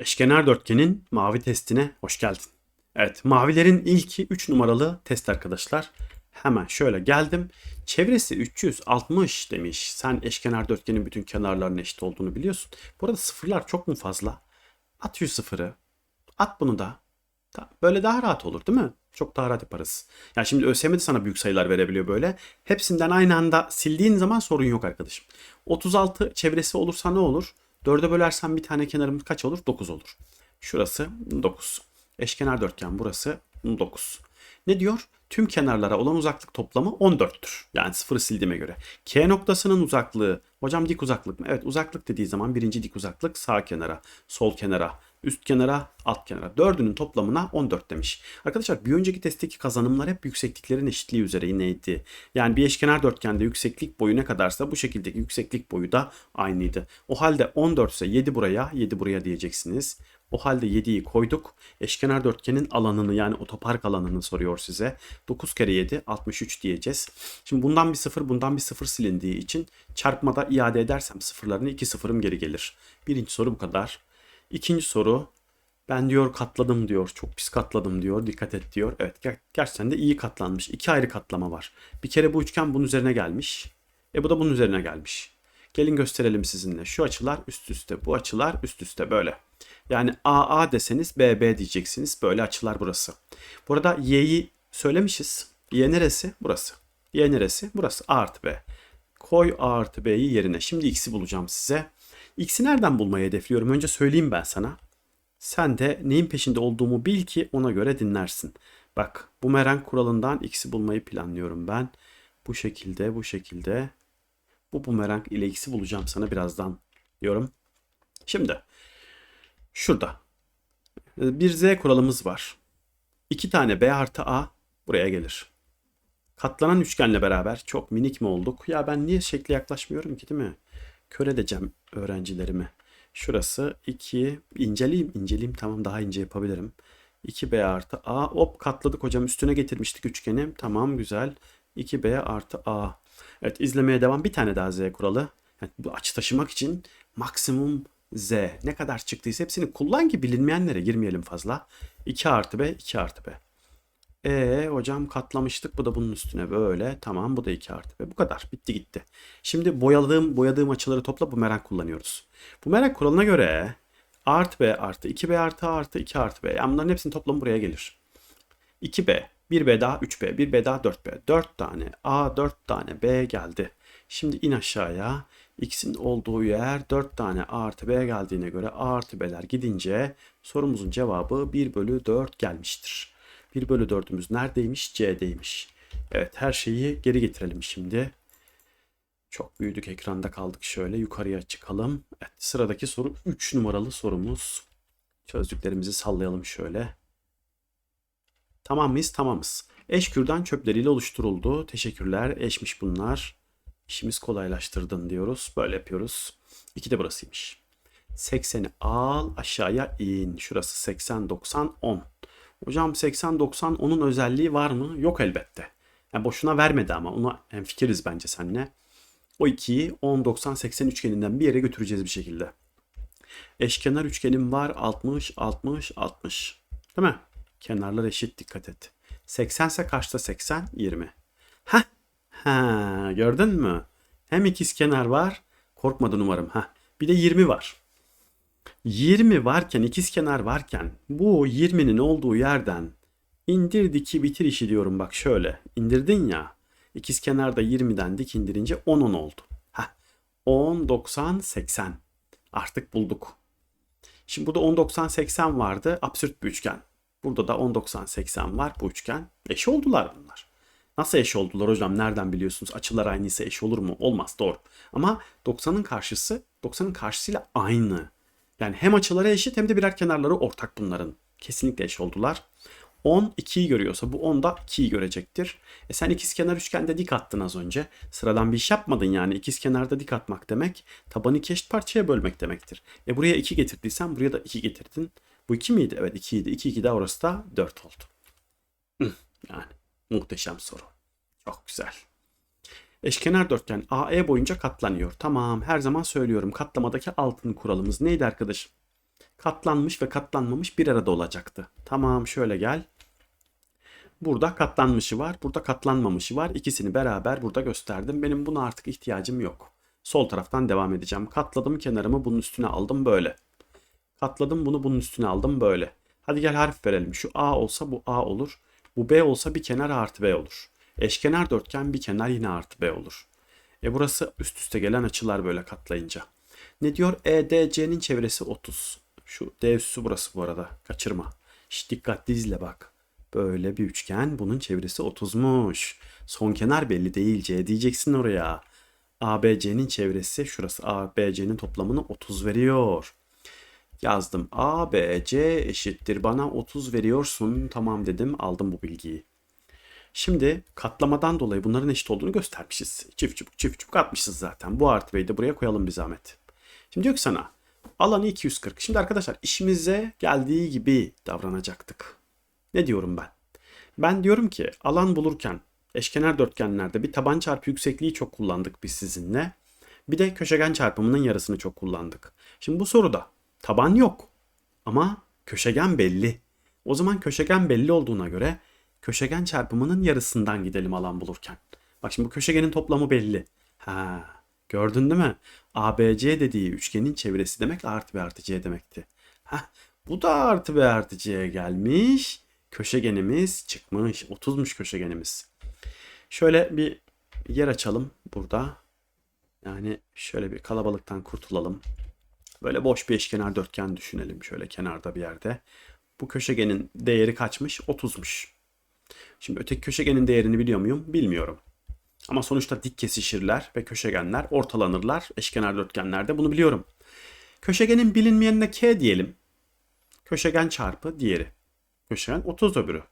Eşkenar dörtgenin mavi testine hoş geldin. Evet, mavilerin ilki 3 numaralı test arkadaşlar. Hemen şöyle geldim. Çevresi 360 demiş. Sen eşkenar dörtgenin bütün kenarlarının eşit olduğunu biliyorsun. Bu arada sıfırlar çok mu fazla? At şu sıfırı. At bunu da. Böyle daha rahat olur değil mi? Çok daha rahat yaparız. Yani şimdi ÖSYM de sana büyük sayılar verebiliyor böyle. Hepsinden aynı anda sildiğin zaman sorun yok arkadaşım. 36 çevresi olursa ne olur? 4'e bölersen bir tane kenarımız kaç olur? 9 olur. Şurası 9. Eşkenar dörtgen burası 9. Ne diyor? Tüm kenarlara olan uzaklık toplamı 14'tür. Yani sıfırı sildiğime göre. K noktasının uzaklığı. Hocam dik uzaklık mı? Evet uzaklık dediği zaman birinci dik uzaklık sağ kenara, sol kenara, üst kenara, alt kenara. Dördünün toplamına 14 demiş. Arkadaşlar bir önceki testteki kazanımlar hep yüksekliklerin eşitliği üzere yineydi. Yani bir eşkenar dörtgende yükseklik boyu ne kadarsa bu şekildeki yükseklik boyu da aynıydı. O halde 14 ise 7 buraya, 7 buraya diyeceksiniz. O halde 7'yi koyduk. Eşkenar dörtgenin alanını yani otopark alanını soruyor size. 9 kere 7 63 diyeceğiz. Şimdi bundan bir sıfır bundan bir sıfır silindiği için çarpmada iade edersem sıfırlarını 2 sıfırım geri gelir. Birinci soru bu kadar. İkinci soru ben diyor katladım diyor. Çok pis katladım diyor. Dikkat et diyor. Evet ger- gerçekten de iyi katlanmış. İki ayrı katlama var. Bir kere bu üçgen bunun üzerine gelmiş. E bu da bunun üzerine gelmiş. Gelin gösterelim sizinle. Şu açılar üst üste. Bu açılar üst üste böyle. Yani AA deseniz BB diyeceksiniz. Böyle açılar burası. Bu arada Y'yi söylemişiz. Y neresi? Burası. Y neresi? Burası. A artı B. Koy A artı B'yi yerine. Şimdi X'i bulacağım size. X'i nereden bulmayı hedefliyorum? Önce söyleyeyim ben sana. Sen de neyin peşinde olduğumu bil ki ona göre dinlersin. Bak bumerang kuralından x'i bulmayı planlıyorum ben. Bu şekilde bu şekilde. Bu bumerang ile x'i bulacağım sana birazdan diyorum. Şimdi şurada bir z kuralımız var. İki tane b artı a buraya gelir. Katlanan üçgenle beraber çok minik mi olduk? Ya ben niye şekle yaklaşmıyorum ki değil mi? Kör edeceğim öğrencilerimi. Şurası 2 inceleyeyim inceleyeyim tamam daha ince yapabilirim. 2b artı a hop katladık hocam üstüne getirmiştik üçgeni. Tamam güzel. 2b artı a. Evet izlemeye devam. Bir tane daha z kuralı. Yani bu açı taşımak için maksimum z ne kadar çıktıysa hepsini kullan ki bilinmeyenlere girmeyelim fazla. 2 artı b 2 artı b. E hocam katlamıştık. Bu da bunun üstüne böyle. Tamam bu da 2 artı b. Bu kadar. Bitti gitti. Şimdi boyadığım boyadığım açıları topla bu merak kullanıyoruz. Bu merak kuralına göre a artı b artı 2b artı artı 2 artı b. Yani bunların hepsinin toplamı buraya gelir. 2b, 1b daha 3b, 1b daha 4b. 4 tane a, 4 tane b geldi. Şimdi in aşağıya. X'in olduğu yer 4 tane a artı b geldiğine göre a artı b'ler gidince sorumuzun cevabı 1 bölü 4 gelmiştir. 1 bölü 4'ümüz neredeymiş? C'deymiş. Evet her şeyi geri getirelim şimdi. Çok büyüdük ekranda kaldık şöyle yukarıya çıkalım. Evet sıradaki soru 3 numaralı sorumuz. Çözdüklerimizi sallayalım şöyle. Tamam mıyız? Tamamız. Eş kürdan çöpleriyle oluşturuldu. Teşekkürler. Eşmiş bunlar. İşimiz kolaylaştırdın diyoruz. Böyle yapıyoruz. İki de burasıymış. 80'i al aşağıya in. Şurası 80, 90, 10. Hocam 80, 90, 10'un özelliği var mı? Yok elbette. Yani boşuna vermedi ama ona fikiriz bence seninle. O 2'yi 10, 90, 80 üçgeninden bir yere götüreceğiz bir şekilde. Eşkenar üçgenim var 60, 60, 60. Değil mi? Kenarlar eşit dikkat et. 80 ise kaçta 80? 20. Heh. Ha, gördün mü? Hem ikiz kenar var. Korkmadın umarım. Ha. Bir de 20 var. 20 varken, ikiz kenar varken bu 20'nin olduğu yerden indir diki bitir işi diyorum bak şöyle. İndirdin ya. İkiz kenarda 20'den dik indirince 10 10 oldu. Heh. 10 90 80. Artık bulduk. Şimdi burada 10 90 80 vardı. Absürt bir üçgen. Burada da 10 90 80 var bu üçgen. Eş oldular bunlar. Nasıl eş oldular hocam? Nereden biliyorsunuz? Açılar aynıysa eş olur mu? Olmaz doğru. Ama 90'ın karşısı 90'ın karşısıyla aynı. Yani hem açıları eşit hem de birer kenarları ortak bunların. Kesinlikle eş oldular. 10 2'yi görüyorsa bu 10 da 2'yi görecektir. E sen ikizkenar üçgende dik attın az önce. Sıradan bir iş yapmadın yani. İkizkenarda dik atmak demek tabanı iki eşit parçaya bölmek demektir. E buraya 2 getirdiysen buraya da 2 getirdin. Bu 2 miydi? Evet 2 idi. 2 2 de orası da 4 oldu. Yani muhteşem soru. Çok güzel. Eşkenar dörtgen AE boyunca katlanıyor. Tamam her zaman söylüyorum. Katlamadaki altın kuralımız neydi arkadaşım? Katlanmış ve katlanmamış bir arada olacaktı. Tamam şöyle gel. Burada katlanmışı var, burada katlanmamışı var. İkisini beraber burada gösterdim. Benim buna artık ihtiyacım yok. Sol taraftan devam edeceğim. Katladım kenarımı bunun üstüne aldım böyle. Katladım bunu bunun üstüne aldım böyle. Hadi gel harf verelim. Şu A olsa bu A olur. Bu B olsa bir kenar artı B olur. Eşkenar dörtgen bir kenar yine artı B olur. E burası üst üste gelen açılar böyle katlayınca. Ne diyor? EDC'nin çevresi 30. Şu D üssü burası bu arada. Kaçırma. Şş, dikkatli izle bak. Böyle bir üçgen. Bunun çevresi 30'muş. Son kenar belli değil. C diyeceksin oraya. ABC'nin çevresi şurası. ABC'nin toplamını 30 veriyor. Yazdım. ABC eşittir bana 30 veriyorsun. Tamam dedim. Aldım bu bilgiyi. Şimdi katlamadan dolayı bunların eşit olduğunu göstermişiz. Çift çubuk çift çubuk atmışız zaten. Bu artı b'yi de buraya koyalım bir zahmet. Şimdi diyor ki sana alanı 240. Şimdi arkadaşlar işimize geldiği gibi davranacaktık. Ne diyorum ben? Ben diyorum ki alan bulurken eşkenar dörtgenlerde bir taban çarpı yüksekliği çok kullandık biz sizinle. Bir de köşegen çarpımının yarısını çok kullandık. Şimdi bu soruda taban yok ama köşegen belli. O zaman köşegen belli olduğuna göre köşegen çarpımının yarısından gidelim alan bulurken. Bak şimdi bu köşegenin toplamı belli. Ha, gördün değil mi? ABC dediği üçgenin çevresi demek artı B artı C demekti. Ha, bu da artı B artı C'ye gelmiş. Köşegenimiz çıkmış. 30'muş köşegenimiz. Şöyle bir yer açalım burada. Yani şöyle bir kalabalıktan kurtulalım. Böyle boş bir eşkenar dörtgen düşünelim şöyle kenarda bir yerde. Bu köşegenin değeri kaçmış? 30'muş. Şimdi öteki köşegenin değerini biliyor muyum? Bilmiyorum. Ama sonuçta dik kesişirler ve köşegenler ortalanırlar eşkenar dörtgenlerde. Bunu biliyorum. Köşegenin bilinmeyenine k diyelim. Köşegen çarpı diğeri. Köşegen 30 öbürü.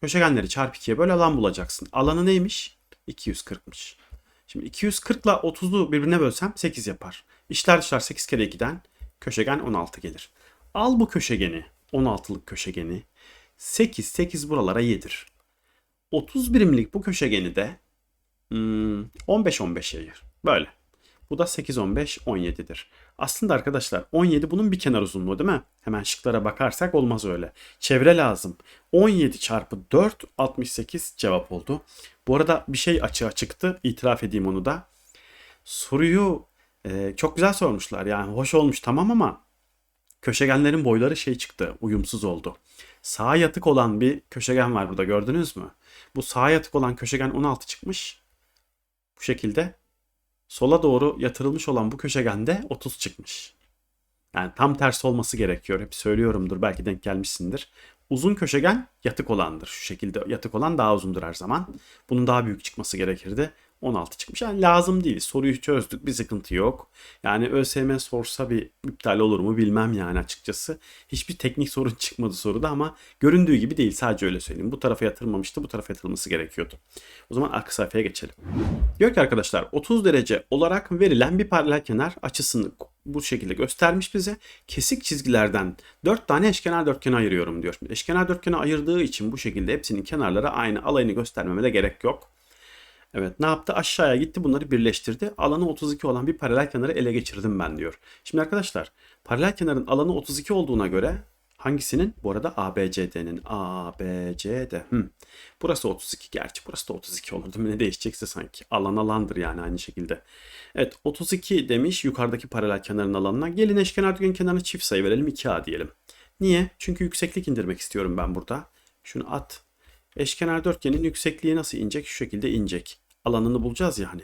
Köşegenleri çarp 2'ye böyle alan bulacaksın. Alanı neymiş? 240'mış. Şimdi 240 ile 30'u birbirine bölsem 8 yapar. İşler dışlar 8 kere 2'den köşegen 16 gelir. Al bu köşegeni, 16'lık köşegeni. 8, 8 buralara yedir. 30 birimlik bu köşegeni de hmm, 15-15 yayır. Böyle. Bu da 8-15, 17'dir. Aslında arkadaşlar 17 bunun bir kenar uzunluğu değil mi? Hemen şıklara bakarsak olmaz öyle. Çevre lazım. 17 çarpı 4 68 cevap oldu. Bu arada bir şey açığa çıktı. İtiraf edeyim onu da. Soruyu e, çok güzel sormuşlar. Yani hoş olmuş tamam ama köşegenlerin boyları şey çıktı. Uyumsuz oldu. Sağa yatık olan bir köşegen var burada gördünüz mü? Bu sağa yatık olan köşegen 16 çıkmış. Bu şekilde sola doğru yatırılmış olan bu köşegende 30 çıkmış. Yani tam tersi olması gerekiyor. Hep söylüyorumdur belki denk gelmişsindir. Uzun köşegen yatık olandır. Şu şekilde yatık olan daha uzundur her zaman. Bunun daha büyük çıkması gerekirdi. 16 çıkmış. Yani lazım değil. Soruyu çözdük. Bir sıkıntı yok. Yani ÖSYM sorsa bir iptal olur mu bilmem yani açıkçası. Hiçbir teknik sorun çıkmadı soruda ama göründüğü gibi değil. Sadece öyle söyleyeyim. Bu tarafa yatırılmamıştı. Bu tarafa yatırılması gerekiyordu. O zaman arka sayfaya geçelim. Diyor ki arkadaşlar 30 derece olarak verilen bir paralel kenar açısını bu şekilde göstermiş bize. Kesik çizgilerden 4 tane eşkenar dörtgeni ayırıyorum diyor. Eşkenar dörtgeni ayırdığı için bu şekilde hepsinin kenarları aynı alayını göstermeme de gerek yok. Evet ne yaptı? Aşağıya gitti bunları birleştirdi. Alanı 32 olan bir paralel kenarı ele geçirdim ben diyor. Şimdi arkadaşlar paralel kenarın alanı 32 olduğuna göre hangisinin? Bu arada ABCD'nin. ABCD. Hmm. Burası 32 gerçi. Burası da 32 olur değil mi? Ne değişecekse sanki. Alan alandır yani aynı şekilde. Evet 32 demiş yukarıdaki paralel kenarın alanına. Gelin eşkenar dörtgen kenarına çift sayı verelim 2A diyelim. Niye? Çünkü yükseklik indirmek istiyorum ben burada. Şunu at. Eşkenar dörtgenin yüksekliği nasıl inecek? Şu şekilde inecek. Alanını bulacağız yani.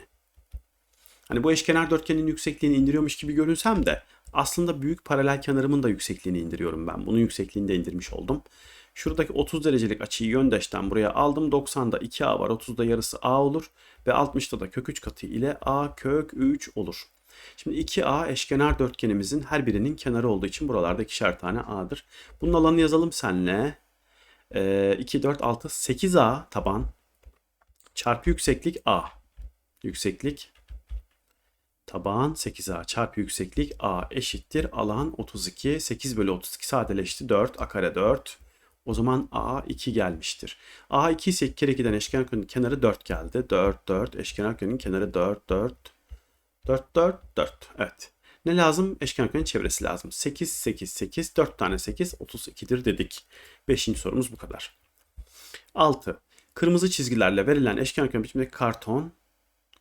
Hani bu eşkenar dörtgenin yüksekliğini indiriyormuş gibi görünsem de aslında büyük paralel kenarımın da yüksekliğini indiriyorum ben. Bunun yüksekliğini de indirmiş oldum. Şuradaki 30 derecelik açıyı yöndeşten buraya aldım. 90'da 2A var. 30'da yarısı A olur. Ve 60'da da kök 3 katı ile A kök 3 olur. Şimdi 2A eşkenar dörtgenimizin her birinin kenarı olduğu için buralarda ikişer tane A'dır. Bunun alanını yazalım senle. Ee, 2, 4, 6, 8A taban çarpı yükseklik A. Yükseklik taban 8A çarpı yükseklik A eşittir. Alan 32. 8 bölü 32 sadeleşti. 4. A kare 4. O zaman A 2 gelmiştir. A 2 ise 2 kere 2'den eşkenar kökünün kenarı 4 geldi. 4 4 eşkenar kökünün kenarı 4 4 4 4 4. Evet. Ne lazım? Eşkenar üçgenin çevresi lazım. 8, 8, 8, 4 tane 8, 32'dir dedik. Beşinci sorumuz bu kadar. 6. Kırmızı çizgilerle verilen eşkenar üçgen biçimindeki karton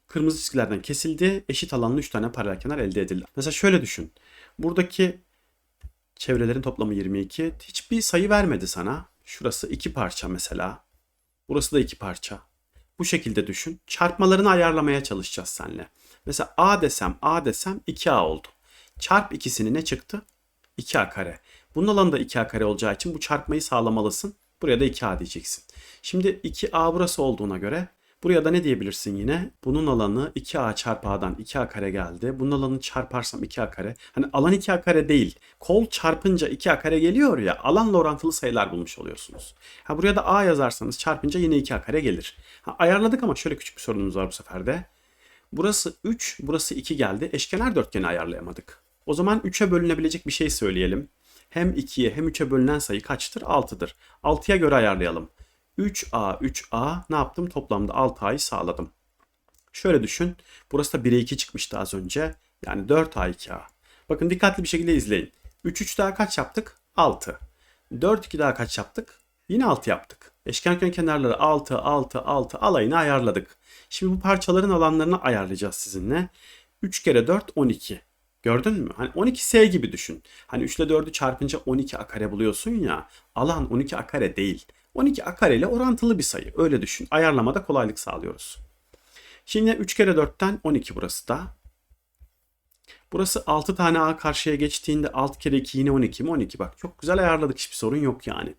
kırmızı çizgilerden kesildi. Eşit alanlı 3 tane paralel kenar elde edildi. Mesela şöyle düşün. Buradaki çevrelerin toplamı 22. Hiçbir sayı vermedi sana. Şurası 2 parça mesela. Burası da 2 parça. Bu şekilde düşün. Çarpmalarını ayarlamaya çalışacağız seninle. Mesela A desem A desem 2A oldu. Çarp ikisini ne çıktı? 2A kare. Bunun alanı da 2A kare olacağı için bu çarpmayı sağlamalısın. Buraya da 2A diyeceksin. Şimdi 2A burası olduğuna göre buraya da ne diyebilirsin yine? Bunun alanı 2A çarpı A'dan 2A kare geldi. Bunun alanını çarparsam 2A kare. Hani alan 2A kare değil. Kol çarpınca 2A kare geliyor ya. Alanla orantılı sayılar bulmuş oluyorsunuz. Ha buraya da A yazarsanız çarpınca yine 2A kare gelir. Ha, ayarladık ama şöyle küçük bir sorunumuz var bu sefer de. Burası 3, burası 2 geldi. Eşkenar dörtgeni ayarlayamadık. O zaman 3'e bölünebilecek bir şey söyleyelim. Hem 2'ye hem 3'e bölünen sayı kaçtır? 6'dır. 6'ya göre ayarlayalım. 3A, 3A ne yaptım? Toplamda 6A'yı sağladım. Şöyle düşün. Burası da 1'e 2 çıkmıştı az önce. Yani 4A, 2A. Bakın dikkatli bir şekilde izleyin. 3, 3 daha kaç yaptık? 6. 4, 2 daha kaç yaptık? Yine 6 yaptık. Eşkenar kenarları 6, 6, 6 alayını ayarladık. Şimdi bu parçaların alanlarını ayarlayacağız sizinle. 3 kere 4 12. Gördün mü? Hani 12S gibi düşün. Hani 3 ile 4'ü çarpınca 12 a kare buluyorsun ya. Alan 12 a kare değil. 12 a kare ile orantılı bir sayı. Öyle düşün. Ayarlamada kolaylık sağlıyoruz. Şimdi 3 kere 4'ten 12 burası da. Burası 6 tane a karşıya geçtiğinde 6 kere 2 yine 12 mi? 12 bak. Çok güzel ayarladık. Hiçbir sorun yok yani.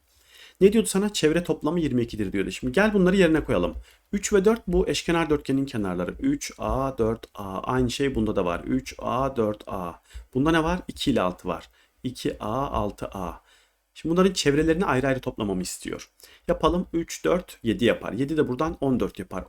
Ne diyordu sana? Çevre toplamı 22'dir diyordu. Şimdi gel bunları yerine koyalım. 3 ve 4 bu eşkenar dörtgenin kenarları. 3A, 4A. Aynı şey bunda da var. 3A, 4A. Bunda ne var? 2 ile 6 var. 2A, 6A. Şimdi bunların çevrelerini ayrı ayrı toplamamı istiyor. Yapalım. 3, 4, 7 yapar. 7 de buradan 14 yapar.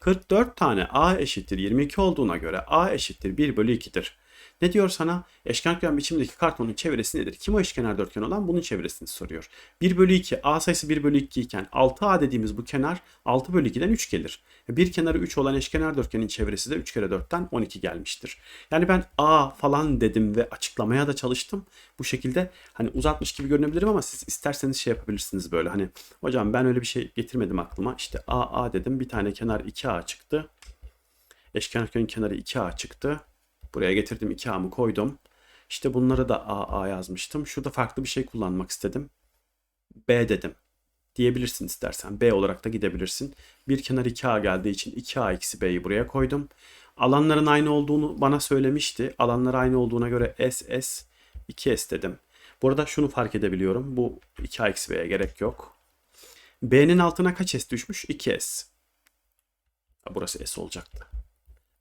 44 tane A eşittir 22 olduğuna göre A eşittir 1 bölü 2'dir. Ne diyor sana? Eşkenar biçimindeki kartonun çevresi nedir? Kim o eşkenar dörtgen olan? Bunun çevresini soruyor. 1 bölü 2, A sayısı 1 bölü 2 iken 6A dediğimiz bu kenar 6 bölü 2'den 3 gelir. Bir kenarı 3 olan eşkenar dörtgenin çevresi de 3 kere 4'ten 12 gelmiştir. Yani ben A falan dedim ve açıklamaya da çalıştım. Bu şekilde hani uzatmış gibi görünebilirim ama siz isterseniz şey yapabilirsiniz böyle. Hani hocam ben öyle bir şey getirmedim aklıma. İşte A A dedim. Bir tane kenar 2A çıktı. Eşkenar dörtgenin kenarı 2A çıktı. Buraya getirdim 2A'mı koydum. İşte bunları da AA yazmıştım. Şurada farklı bir şey kullanmak istedim. B dedim. Diyebilirsin istersen. B olarak da gidebilirsin. Bir kenar 2A geldiği için 2A eksi B'yi buraya koydum. Alanların aynı olduğunu bana söylemişti. Alanlar aynı olduğuna göre S, S, 2S dedim. Bu arada şunu fark edebiliyorum. Bu 2A eksi B'ye gerek yok. B'nin altına kaç S düşmüş? 2S. Burası S olacaktı.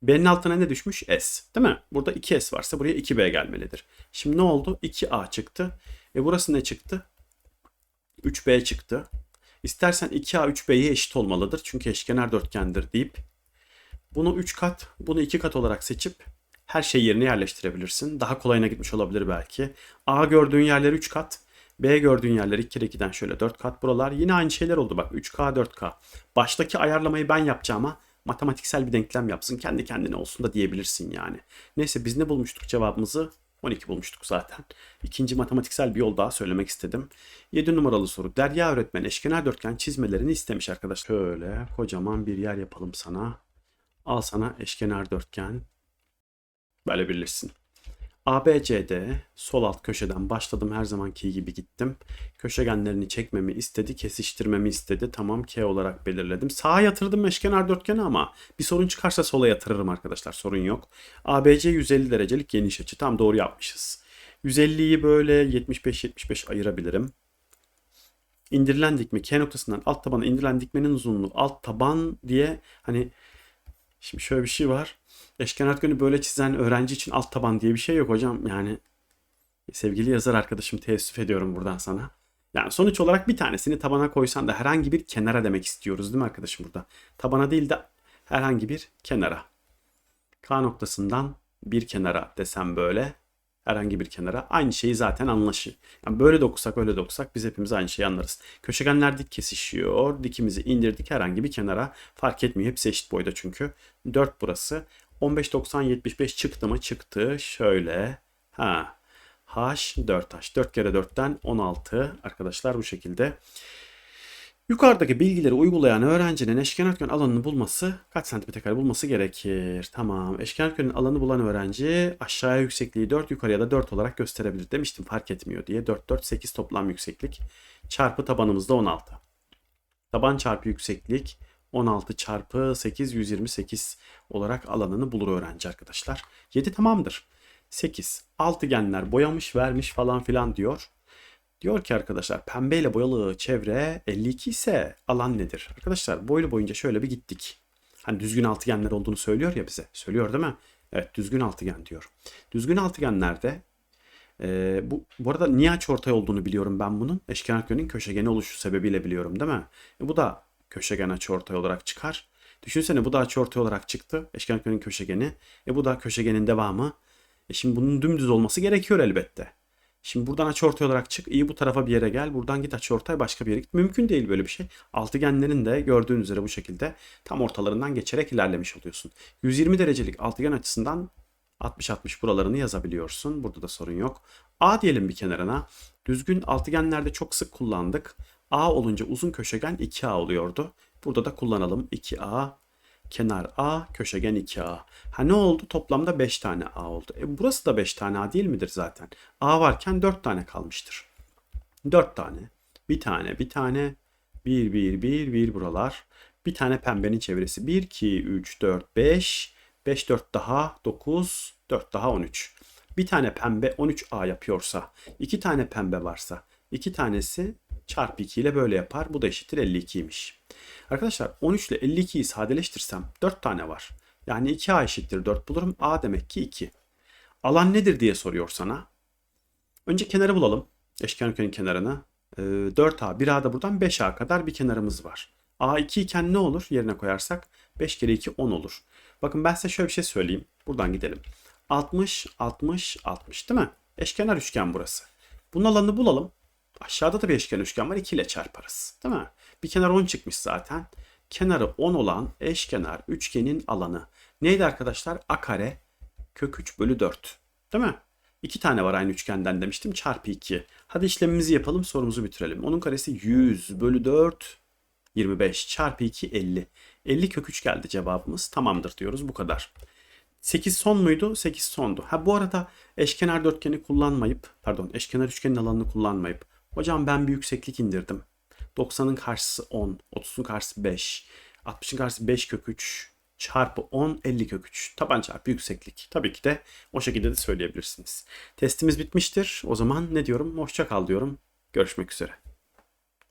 B'nin altına ne düşmüş? S. Değil mi? Burada 2S varsa buraya 2B gelmelidir. Şimdi ne oldu? 2A çıktı. E burası ne çıktı? 3B çıktı. İstersen 2A 3B'ye eşit olmalıdır. Çünkü eşkenar dörtgendir deyip bunu 3 kat, bunu 2 kat olarak seçip her şeyi yerine yerleştirebilirsin. Daha kolayına gitmiş olabilir belki. A gördüğün yerler 3 kat. B gördüğün yerler 2 kere 2'den şöyle 4 kat buralar. Yine aynı şeyler oldu bak 3K 4K. Baştaki ayarlamayı ben yapacağım ama matematiksel bir denklem yapsın kendi kendine olsun da diyebilirsin yani. Neyse biz ne bulmuştuk cevabımızı? 12 bulmuştuk zaten. İkinci matematiksel bir yol daha söylemek istedim. 7 numaralı soru. Derya öğretmen eşkenar dörtgen çizmelerini istemiş arkadaşlar. Şöyle kocaman bir yer yapalım sana. Al sana eşkenar dörtgen. Böyle birleşsin. ABCD sol alt köşeden başladım her zamanki gibi gittim. Köşegenlerini çekmemi istedi, kesiştirmemi istedi. Tamam K olarak belirledim. Sağa yatırdım eşkenar dörtgeni ama bir sorun çıkarsa sola yatırırım arkadaşlar sorun yok. ABC 150 derecelik geniş açı tam doğru yapmışız. 150'yi böyle 75-75 ayırabilirim. İndirilen dikme K noktasından alt tabana indirilen dikmenin uzunluğu alt taban diye hani şimdi şöyle bir şey var eşkenar üçgeni böyle çizen öğrenci için alt taban diye bir şey yok hocam. Yani sevgili yazar arkadaşım teessüf ediyorum buradan sana. Yani sonuç olarak bir tanesini tabana koysan da herhangi bir kenara demek istiyoruz değil mi arkadaşım burada? Tabana değil de herhangi bir kenara. K noktasından bir kenara desem böyle herhangi bir kenara aynı şeyi zaten anlaşır. Yani böyle dokusak öyle dokusak biz hepimiz aynı şeyi anlarız. Köşegenler dik kesişiyor. Dikimizi indirdik herhangi bir kenara fark etmiyor. Hepsi eşit boyda çünkü. 4 burası. 15, 90, 75 çıktı mı? Çıktı. Şöyle. Ha. H 4H. 4 kere 4'ten 16 arkadaşlar bu şekilde. Yukarıdaki bilgileri uygulayan öğrencinin eşkenar alanını bulması kaç santimetre kare bulması gerekir? Tamam. Eşkenar alanı bulan öğrenci aşağıya yüksekliği 4 yukarıya da 4 olarak gösterebilir demiştim fark etmiyor diye. 4 4 8 toplam yükseklik çarpı tabanımızda 16. Taban çarpı yükseklik 16 çarpı 8 128 olarak alanını bulur öğrenci arkadaşlar. 7 tamamdır. 8. Altıgenler boyamış vermiş falan filan diyor. Diyor ki arkadaşlar pembeyle boyalı çevre 52 ise alan nedir? Arkadaşlar boylu boyunca şöyle bir gittik. Hani düzgün altıgenler olduğunu söylüyor ya bize. Söylüyor değil mi? Evet düzgün altıgen diyor. Düzgün altıgenlerde e, bu, bu arada niye açıortay olduğunu biliyorum ben bunun. Eşkenar köşegenin köşegeni oluşu sebebiyle biliyorum değil mi? E, bu da köşegen açıortay olarak çıkar. Düşünsene bu da açıortay olarak çıktı. Eşkenar köşegeni. E bu da köşegenin devamı. E şimdi bunun dümdüz olması gerekiyor elbette. Şimdi buradan açıortay olarak çık. iyi bu tarafa bir yere gel. Buradan git açıortay başka bir yere git. Mümkün değil böyle bir şey. Altıgenlerin de gördüğün üzere bu şekilde tam ortalarından geçerek ilerlemiş oluyorsun. 120 derecelik altıgen açısından 60-60 buralarını yazabiliyorsun. Burada da sorun yok. A diyelim bir kenarına. Düzgün altıgenlerde çok sık kullandık. A olunca uzun köşegen 2A oluyordu. Burada da kullanalım. 2A kenar A, köşegen 2A. Ha ne oldu? Toplamda 5 tane A oldu. E burası da 5 tane A değil midir zaten? A varken 4 tane kalmıştır. 4 tane. Bir tane, bir tane. 1, 1, 1, 1 buralar. Bir tane pembenin çevresi. 1, 2, 3, 4, 5. 5, 4 daha 9, 4 daha 13. Bir tane pembe 13A yapıyorsa, iki tane pembe varsa, iki tanesi çarpı 2 ile böyle yapar. Bu da eşittir 52'ymiş. Arkadaşlar 13 ile 52'yi sadeleştirsem 4 tane var. Yani 2A eşittir 4 bulurum. A demek ki 2. Alan nedir diye soruyor sana. Önce kenarı bulalım. Eşkenar kenarını. 4A, 1A da buradan 5A kadar bir kenarımız var. A 2 iken ne olur yerine koyarsak? 5 kere 2 10 olur. Bakın ben size şöyle bir şey söyleyeyim. Buradan gidelim. 60, 60, 60 değil mi? Eşkenar üçgen burası. Bunun alanını bulalım. Aşağıda da bir eşkenar üçgen var. 2 ile çarparız. Değil mi? Bir kenar 10 çıkmış zaten. Kenarı 10 olan eşkenar üçgenin alanı. Neydi arkadaşlar? A kare kök 3 bölü 4. Değil mi? İki tane var aynı üçgenden demiştim. Çarpı 2. Hadi işlemimizi yapalım sorumuzu bitirelim. Onun karesi 100 bölü 4 25 çarpı 2 50. 50 kök 3 geldi cevabımız. Tamamdır diyoruz bu kadar. 8 son muydu? 8 sondu. Ha bu arada eşkenar dörtgeni kullanmayıp pardon eşkenar üçgenin alanını kullanmayıp hocam ben bir yükseklik indirdim. 90'ın karşısı 10, 30'un karşısı 5, 60'ın karşısı 5 kök 3 çarpı 10 50 kök 3 taban çarpı yükseklik. Tabii ki de o şekilde de söyleyebilirsiniz. Testimiz bitmiştir. O zaman ne diyorum? Hoşça kal diyorum. Görüşmek üzere.